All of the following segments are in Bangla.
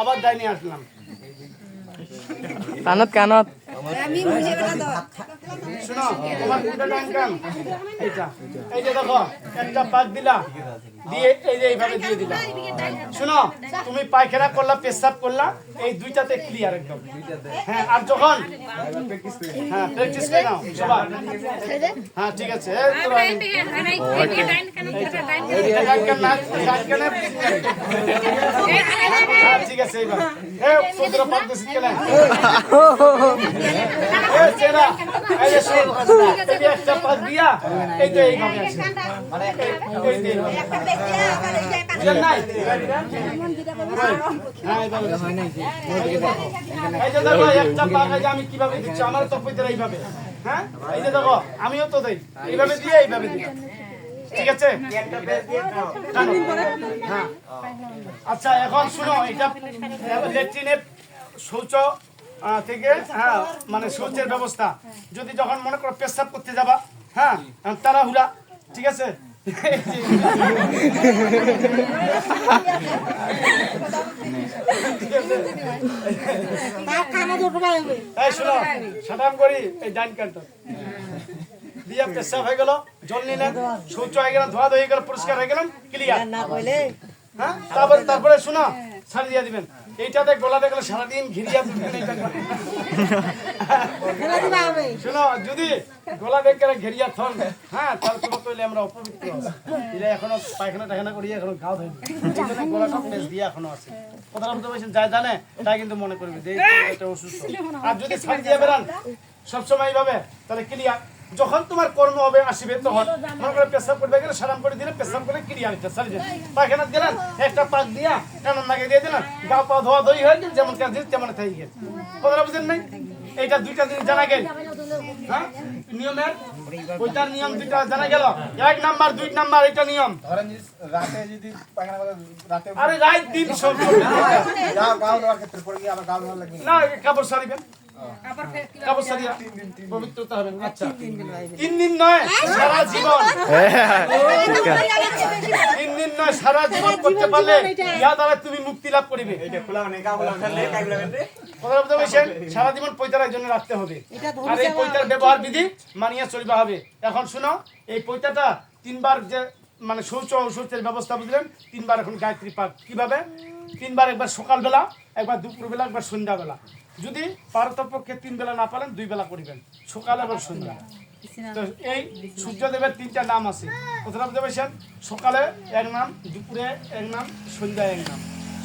আবার ডাইনি আসলাম। কানত কানত শোনো তোমার কোনটা ডান কান। এইটা। এই দেখো একটা পাক দিলা। দিয়ে এই যে এইভাবে দিয়ে দিলা শোনো, তুমি পায়খানা করলা, পেশাব করলা, এই দুইটাতে ক্লিয়ার একদম। হ্যাঁ আর যখন হ্যাঁ প্র্যাকটিস করে নাও, সবার। হ্যাঁ ঠিক আছে। তো হ্যাঁ ঠিক আছে, এইবার। এ সুন্দর এ চেরা এই যে শোন এই একটা পাক দিয়া, এই যে এইভাবে আছে। মানে আমি কীভাবে দিচ্ছি, আমার তো পৈতের এইভাবে হ্যাঁ এই যে দেখো আমিও তো দেই এইভাবে দিয়ে এইভাবে ঠিক আছে? আচ্ছা এখন শুনো, এটা লেট্রিনে শৌচ থেকে হ্যাঁ মানে শৌচের ব্যবস্থা যদি যখন মনে করো পেশাব করতে যাবা হ্যাঁ ঠিক আছে ঠিক আছে? হয়ে গেল জল নিলেন হয়ে ধোয়া হয়ে গেল পরিষ্কার হয়ে ক্লিয়ার না হ্যাঁ তারপরে তারপরে শোনো ছাড়ি দিয়ে দিবেন এইটাতে গলা দেখলে সারাদিন ঘিরিয়া দিবেন এইটা? শোনো যদি গলা ঘেরিয়া থন হ্যাঁ তোমার কইলে আমরা অপবিত্র। এটা এখনও পায়খানা টায়খানা করিয়ে এখনও গাও ধরে প্লেস দিয়ে এখনও আছে। কথাটা বুঝতে পারছেন? যাই জানে তাই কিন্তু মনে করবে যে এটা অসুস্থ। আর যদি ছাড় দিয়ে বেড়ান সবসময় এইভাবে তাহলে ক্লিয়ার যখন তোমার কর্ম হবে আসিবে তখন মনে করে পেশাব করবে গেলে সারাম করে দিলে পেশাব করে ক্লিয়ার এটা সারি দেন পায়খানা দিলেন একটা পাক দিয়া কানন নাকে দিয়ে দিলেন গা পা ধোয়া ধোয়ী হয়ে গেল যেমন কাজ তেমন থাকি গেছে কথাটা বুঝেন নাই? এইটা দুইটা জিনিস জানা গেল। হ্যাঁ? নিয়মের ওইটার নিয়ম দুইটা জানা গেল। এক নাম্বার দুই নাম্বার এটা নিয়ম। ধরেন রাতে যদি পায়খানা রাতে আরে রাত দিন সব গাও গাও দেওয়ার ক্ষেত্রে পরে গিয়ে আবার গাও দেওয়ার লাগবে। না কাপড় সারিবেন। পবিত্রতা হবে আচ্ছা। তিন দিন নয় সারা জীবন। তিন দিন নয় সারা জীবন করতে পারলে ইয়া দ্বারা তুমি মুক্তি লাভ করিবে। এটা খোলা মানে গাও বলা উঠালে কাই বলা কথা বলতে বলছেন সারা জীবন পৈতার জন্য রাখতে হবে। আর এই পৈতার ব্যবহার বিধি মানিয়ে চলবে হবে। এখন শুনো এই পৈতাটা তিনবার যে মানে শৌচ শৌচের ব্যবস্থা বুঝলেন? তিনবার এখন গায়ত্রী পাক কীভাবে? তিনবার একবার সকালবেলা একবার দুপুরবেলা একবার সন্ধ্যাবেলা। যদি পারতপক্ষে তিন বেলা না পারেন দুই বেলা করিবেন। সকাল এবং সন্ধ্যা। তো এই সূর্যদেবের তিনটা নাম আছে। কোথাও বুঝতে পারছেন সকালে এক নাম দুপুরে এক নাম সন্ধ্যায় এক নাম।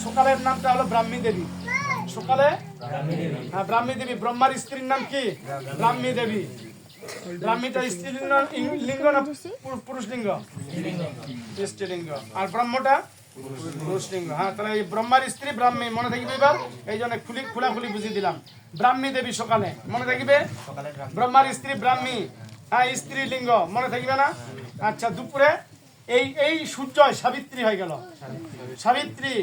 সকালের নামটা হলো ব্রাহ্মী দেবী। সকালে হ্যাঁ ব্রাহ্মী দেবী। ব্রহ্মার স্ত্রীর নাম কি? ব্রাহ্মী দেবী। ব্রাহ্মীটা স্ত্রীলিঙ্গ, লিঙ্গ না পুরুষ লিঙ্গ স্ত্রীলিঙ্গ। আর ব্রহ্মটা পুরুষ লিঙ্গ হ্যাঁ তাহলে এই ব্রহ্মার স্ত্রী ব্রাহ্মী, মনে থাকবে এবার? এই জন্য খুলি খোলাখুলি বুঝিয়ে দিলাম। ব্রাহ্মী দেবী সকালে, মনে থাকবে? ব্রহ্মার স্ত্রী ব্রাহ্মী হ্যাঁ স্ত্রী লিঙ্গ মনে থাকবে না? আচ্ছা দুপুরে এই এই সূর্য সাবিত্রী হয়ে গেল। সাবিত্রী,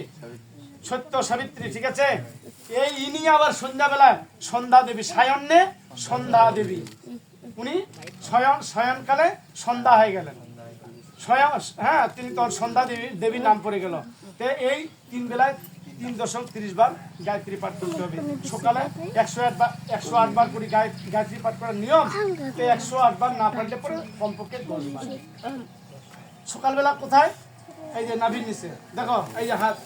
সত্য সাবিত্রী, ঠিক আছে? এই ইনি আবার সন্ধ্যাবেলায় সন্ধ্যা দেবী সায়ন্নে সন্ধ্যা দেবী। উনি শয়ন শয়নকালে সন্ধ্যা হয়ে গেলেন। স্বয়ং হ্যাঁ তিনি তোর সন্ধ্যা দেবী দেবীর নাম পড়ে গেল। তে এই তিন বেলায় তিন দশক তিরিশ বার গায়ত্রী পাঠ করতে হবে। সকালে একশো আট বার একশো আট বার করে গায়- গায়ত্রী পাঠ করার নিয়ম তো একশো আট বার না পারলে পরে কমপক্ষে দশ বার। সকালবেলা কোথায়? এই যে নাভির নিচে। দেখো এই যে হাত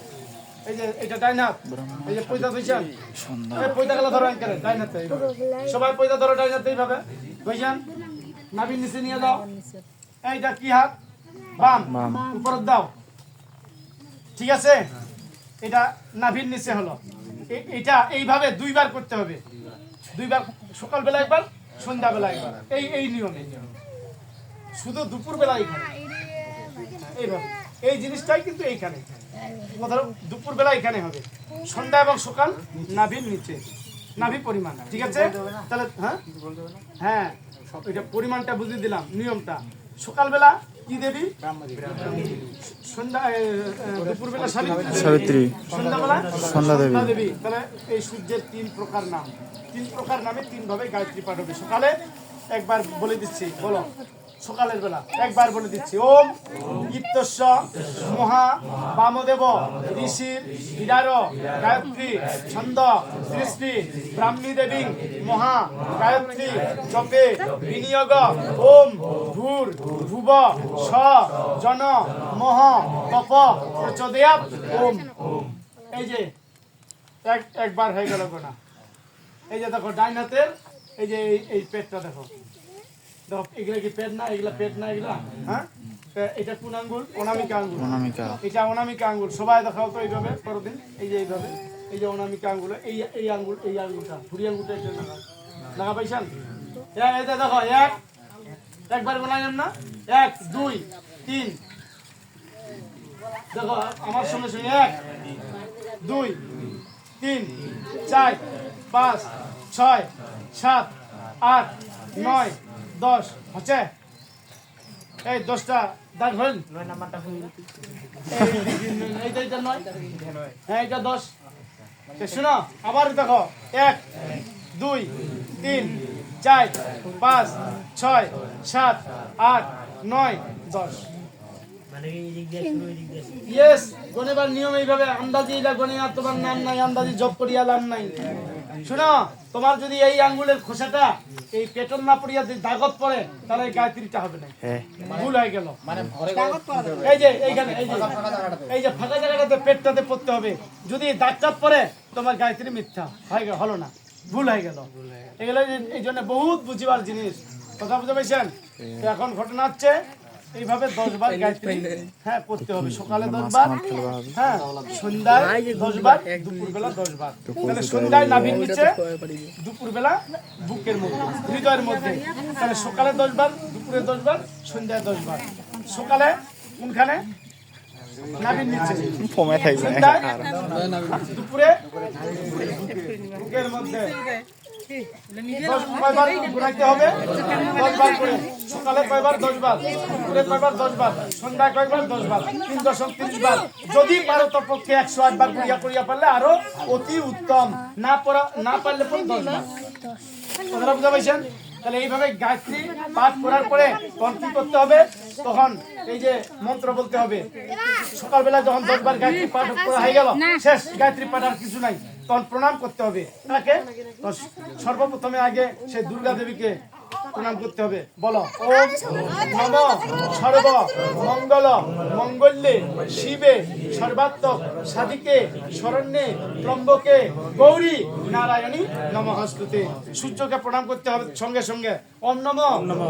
এই যে এটা ডাইন হাত এই যে পয়দা ধুইছেন পয়দা গেলা ধরো ডাইন হাতে। সবাই পয়দা ধরো ডাইন হাতে এইভাবে। ধুইছেন নাভির নিচে নিয়ে যাও। এইটা কি হাত? বাম। উপর দাও। ঠিক আছে? এটা নাভির নিচে হলো। এটা এইভাবে দুইবার করতে হবে। দুইবার সকালবেলা একবার সন্ধ্যাবেলা একবার। এই এই নিয়মে। শুধু দুপুরবেলা এখানে এইভাবে। এই জিনিসটাই কিন্তু এইখানে। ধরো দুপুরবেলা এখানে হবে। সন্ধ্যা এবং সকাল নাভির নিচে। নাভি পরিমাণ ঠিক আছে? তাহলে হ্যাঁ? হ্যাঁ। এটা পরিমাণটা বুঝিয়ে দিলাম নিয়মটা। সকালবেলা কি দেবী? সন্ধ্যা দুপুরবেলা সাবিত্রী সন্ধ্যাবেলা সন্ধ্যা দেবী। সন্ধ্যা দেবী। তাহলে এই সূর্যের তিন প্রকার নাম। তিন প্রকার নামে তিন ভাবে গায়ত্রী পাঠ হবে। সকালে একবার বলে দিচ্ছি বলো। সকালের বেলা একবার বলে দিচ্ছি, ওম ইত্যস্য মহা বামদেব ঋষির বিরার গায়ত্রী ছন্দ সৃষ্টি ব্রাহ্মী দেবী মহা গায়ত্রী জপে বিনিয়োগ ওম ভূর ভুব স জন মহ তপ প্রচোদয়াত ওম। এই যে, এক, একবার হয়ে গেল গোনা। এই যে দেখো ডাইন হাতের এই যে এই- পেটটা দেখো। এগুলা কি পেট না এগুলা পেট না এগুলা? হ্যাঁ? এটা কোন আঙ্গুল অনামিকা আঙ্গুল। অনামিকা। এটা অনামিকা আঙ্গুল। সবাই দেখাও তো এইভাবে পরদিন। এই যে এইভাবে এই যে অনামিকা আঙ্গুল। এই এই আঙ্গুল এই আঙ্গুলটা ফুরি আঙ্গুলটা এটা লাগা লাগা পাইছেন? এই দেখো এক একবার বলাইলাম না? এক দুই তিন। দেখো আমার সঙ্গে সঙ্গে এক দুই তিন চার পাঁচ ছয় সাত আট নয় দশ হচ্ছে? এই দশটা দাগ হইল এই- এইটা এইটা নয় হ্যাঁ এটা দশ। শোনো আবার দেখো এক দুই তিন চার পাঁচ ছয় সাত আট নয় দশ। ইয়েস গণেবার নিয়ম এইভাবে আন্দাজি এটা গণে আর তোমার নাম নাই আন্দাজি জব করিয়া লাভ নাই। শোনো তোমার যদি এই আঙ্গুলের খোসাটা এই পেটন না পড়িয়া যদি দাগত পড়ে তাহলে গায়ত্রীটা হবে না। হ্যাঁ। ভুল হয়ে গেল। মানে এই যে এইখানে এই যে এই যে ফাঁকা জায়গাটাতে পেটটাতে পড়তে হবে। যদি দাগটা পড়ে তোমার গায়ত্রী মিথ্যা। হয়ে গেল হলো না। ভুল হয়ে গেল। এগুলো এই- এই জন্য বহুত বুঝিবার জিনিস। কথা বুঝতে পারছেন? এখন ঘটনা হচ্ছে এইভাবে দশ বার গায়ত্রী হ্যাঁ পড়তে হবে। সকালে দশ বার হ্যাঁ সন্ধ্যায় দশ বার দুপুর বেলা দশ বার। তাহলে সন্ধ্যায় নাভির নিচে দুপুর বেলা বুকের মধ্যে হৃদয়ের মধ্যে। তাহলে সকালে দশ বার দুপুরে দশ বার সন্ধ্যায় দশ বার। সকালে কোনখানে? নাভির নিচে। ফমে থাকবে। দুপুরে বুকের মধ্যে। সকালে কয়বার? দশ বার দুপুরে কয়বার? দশ বার সন্ধ্যায় কয়বার? দশ বার তিন যদি পারো তো পক্ষে একশো আট বার করিয়া করিয়া পারলে আরও অতি উত্তম। না পড়া না পারলে পরে দশ বার কথাটা বুঝতে পারছেন? তাহলে এইভাবে গায়ত্রী পাঠ করার পরে তখন করতে হবে। তখন এই যে মন্ত্র বলতে হবে। সকালবেলা যখন দশবার গায়ত্রী পাঠ করা হয়ে গেল, শেষ। গায়ত্রী পাঠ আর কিছু নাই। তখন প্রণাম করতে হবে। তাকে। সর্বপ্রথমে আগে সেই দুর্গা দেবীকে প্রণাম করতে হবে। বলো ওম নম সর্ব মঙ্গল মঙ্গল্যে শিবে সর্বাত্মক সাধিকে শরণ্যে ত্রম্বকে গৌরী নারায়ণী নমহস্তুতে সূর্যকে প্রণাম করতে হবে সঙ্গে সঙ্গে। ওম নম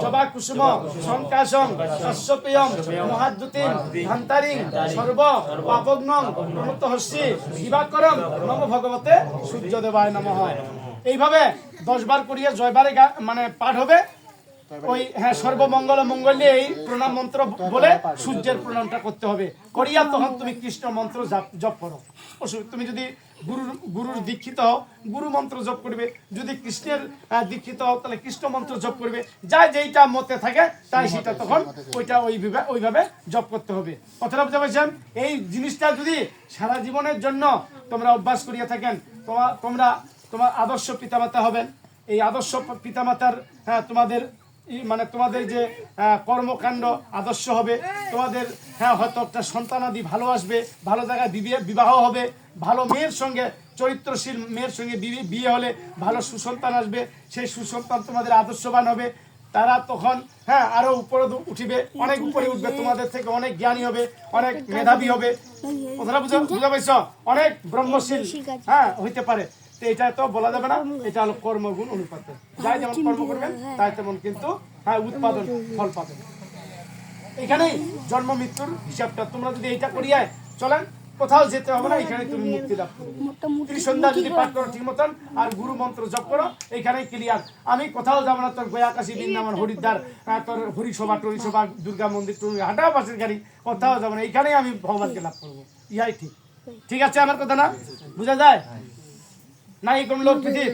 জবা কুসুম সংকাশং শস্যপেয়ম মহাদ্যুতিম ধান্তারিং সর্ব পাপগ্নং প্রমত্তহস্যি দিবাকরম নম ভগবতে সূর্যদেবায় নমঃ। এইভাবে দশ বার করিয়া জয়বারে মানে পাঠ হবে। ওই হ্যাঁ সর্বমঙ্গল মঙ্গলে এই প্রণাম মন্ত্র বলে সূর্যের প্রণামটা করতে হবে। করিয়া তখন তুমি কৃষ্ণ মন্ত্র জাপ- করো। তুমি যদি গুরুর গুরুর দীক্ষিত হও, গুরু মন্ত্র জপ করবে। যদি কৃষ্ণের দীক্ষিত হও, তাহলে কৃষ্ণ মন্ত্র জপ করবে। যা যেইটা মতে থাকে, তাই সেটা তখন ওইটা ওইভাবে ওইভাবে জপ করতে হবে। কথাটা বুঝতে পারছেন? এই জিনিসটা যদি সারা জীবনের জন্য তোমরা অভ্যাস করিয়া থাকেন তোমার তোমরা আদর্শ পিতামাতা হবেন। এই আদর্শ পিতামাতার হ্যাঁ তোমাদের মানে তোমাদের যে আহ, কর্মকাণ্ড আদর্শ হবে তোমাদের হ্যাঁ হয়তো একটা সন্তানাদি ভালো আসবে ভালো জায়গায় বিবাহ হবে ভালো মেয়ের সঙ্গে চরিত্রশীল মেয়ের সঙ্গে বিয়ে- বিয়ে হলে ভালো সুসন্তান আসবে সেই সুসন্তান তোমাদের আদর্শবান হবে। তারা তখন হ্যাঁ আরও উপরে উঠিবে অনেক উপরে উঠবে তোমাদের থেকে অনেক জ্ঞানী হবে অনেক মেধাবী হবে। কথাটা বুঝা বুঝা পাইছ? অনেক ব্রহ্মশীল হ্যাঁ হইতে পারে। এটা তো বলা যাবে না এটা হলো কর্মগুণ অনুপাতে। যাই যেমন কর্ম করবেন তাই তেমন কিন্তু হ্যাঁ উৎপাদন ফল পাবেন। এখানেই জন্ম মৃত্যুর হিসাবটা তোমরা যদি এইটা করিয়ায় চলেন কোথাও যেতে হবে না এখানে তুমি মুক্তি লাভ করবে। ত্রিসন্ধ্যা যদি পাঠ করো ঠিক মতন আর গুরু মন্ত্র জপ করো এখানেই ক্লিয়ার আমি কোথাও যাব না তোর গয়াকাশি বৃন্দাবন হরিদ্বার আহ, তোর হরিসভা টরিসভা দুর্গা মন্দির টরি হাঁটাও পাশের গাড়ি কোথাও যাব না এখানেই আমি ভগবানকে লাভ করব। ইহাই ঠিক। ঠিক আছে আমার কথা না? বুঝা যায়? না এই কোন লোক পৃথিবী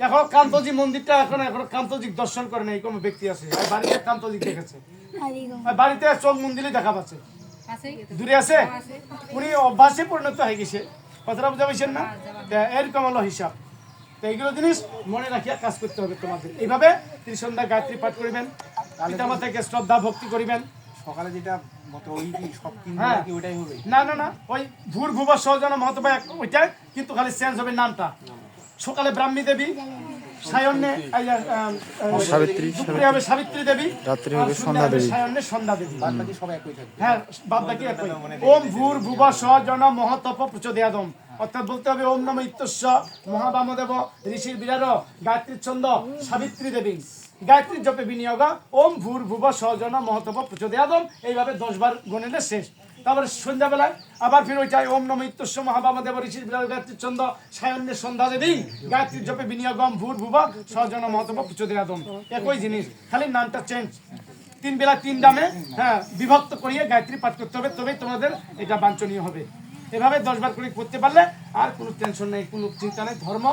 এখন কান্তজি মন্দিরটা এখন এখন কান্তজি দর্শন করে না এই কোনো ব্যক্তি আছে। আর বাড়িতে কান্তজি দেখেছে। আর বাড়িতে চোখ মন্দিরে দেখা পাচ্ছে। দূরে আছে? উনি অভ্যাসে পরিণত হয়ে গেছে। কথাটা বুঝা পাইছেন না? এরকম হলো হিসাব। তো এইগুলো জিনিস মনে রাখিয়া কাজ করতে হবে তোমাদের। এইভাবে ত্রিসন্ধ্যা গায়ত্রী পাঠ করবেন পিতামাতাকে শ্রদ্ধা ভক্তি করিবেন। সকালে যেটা মতো ওই কি সব হ্যাঁ। কি ওইটাই হবে? না না না ওই ভূর ভুব সহজন মহতবা ওইটাই কিন্তু খালি চেঞ্জ হবে নামটা। সকালে ব্রাহ্মী দেবী সায়ন্যে আহ, সাবিত্রী, দুপুরে হবে সাবিত্রী দেবী রাত্রে হবে সন্ধ্যা দেবী। সায়ন্যে সন্ধ্যা দেবী। বাদ বাকি সব একই থাকবে। হ্যাঁ বাদ বাকি একই। ওম ভূর ভুব সজন মহতপ প্রচোদয়াদম। অর্থাৎ বলতে হবে ওম নম ইত্যস্য মহাবামদেব ঋষির বিরার গায়ত্রী ছন্দ সাবিত্রী দেবী। গায়ত্রী জপে বিনিয়োগ, ওম ভূর ভুব সজন মহতপ প্রচোদয়াদম এইভাবে দশ বার গণিলে শেষ। তারপরে সন্ধ্যাবেলায় আবার ফির চাই ওম নম ইত্যস্য মহাবামদেব বিরার গায়ত্রী ছন্দ সায়ন্যে সন্ধ্যা দেবী। গায়ত্রী জপে বিনিয়োগম ভূর ভুব সজন মহতপ প্রচোদয়াদম একই জিনিস, খালি নামটা চেঞ্জ তিন বেলা তিন দামে হ্যাঁ বিভক্ত করিয়ে গায়ত্রী পাঠ করতে হবে, তবেই তোমাদের এটা বাঞ্ছনীয় হবে। এভাবে দশ বার করে করতে পারলে আর কোনো টেনশন নেই, কোনো চিন্তা নেই। ধর্ম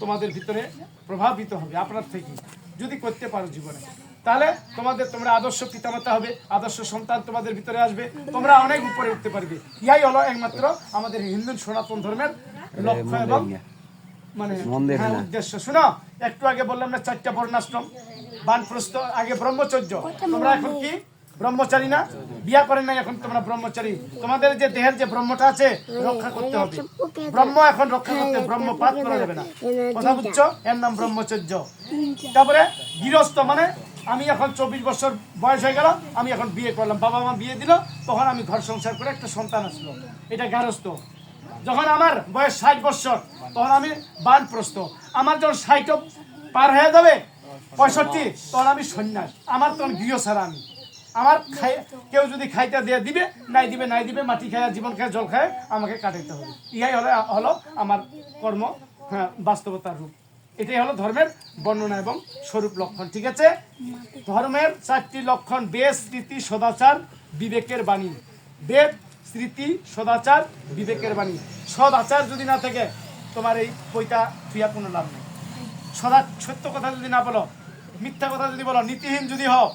তোমাদের ভিতরে প্রভাবিত হবে। আপনার থেকে যদি করতে পারো জীবনে। তাহলে তোমাদের তোমরা আদর্শ পিতামাতা হবে আদর্শ সন্তান তোমাদের ভিতরে আসবে তোমরা অনেক উপরে উঠতে পারবে। ইহাই হলো একমাত্র আমাদের হিন্দু সনাতন ধর্মের লক্ষ্য এবং মানে হ্যাঁ, উদ্দেশ্য। শোনো একটু আগে বললাম না চারটা বর্ণাশ্রম বানপ্রস্থ আগে ব্রহ্মচর্য। তোমরা এখন কি ব্রহ্মচারী না? বিয়া করেন নাই এখন তোমরা ব্রহ্মচারী। তোমাদের যে দেহের যে ব্রহ্মটা আছে, রক্ষা করতে হবে। ব্রহ্ম এখন রক্ষা করতে ব্রহ্ম ব্রহ্মপাত করা যাবে না। কথা বুঝছ? এর নাম ব্রহ্মচর্য। তারপরে গৃহস্থ মানে আমি এখন চব্বিশ বছর বয়স হয়ে গেল, আমি এখন বিয়ে করলাম। বাবা মা বিয়ে দিল, তখন আমি ঘর সংসার করে একটা সন্তান আসলো। এটা গারস্থ যখন আমার বয়স ষাট বছর, তখন আমি বানপ্রস্ত আমার যখন ষাট পার হয়ে যাবে, পঁয়ষট্টি, তখন আমি সন্ন্যাস। আমার তখন গৃহ ছাড়া আমি। আমার খাই কেউ যদি খাইতে দিয়ে দিবে, নাই দিবে নাই দিবে, মাটি খায় জীবন খায় জল খায় আমাকে কাটাইতে হবে। ইহাই হলো হলো আমার কর্ম হ্যাঁ বাস্তবতার রূপ। এটাই হলো ধর্মের বর্ণনা এবং স্বরূপ লক্ষণ, ঠিক আছে? ধর্মের চারটি লক্ষণ, বেদ, স্মৃতি, সদাচার, বিবেকের বাণী। বেদ, স্মৃতি, সদাচার, বিবেকের বাণী। সদাচার যদি না থাকে, তোমার এই বইটা ফিয়া কোনো লাভ নেই। সদা সত্য কথা যদি না বলো, মিথ্যা কথা যদি বলো, নীতিহীন যদি হও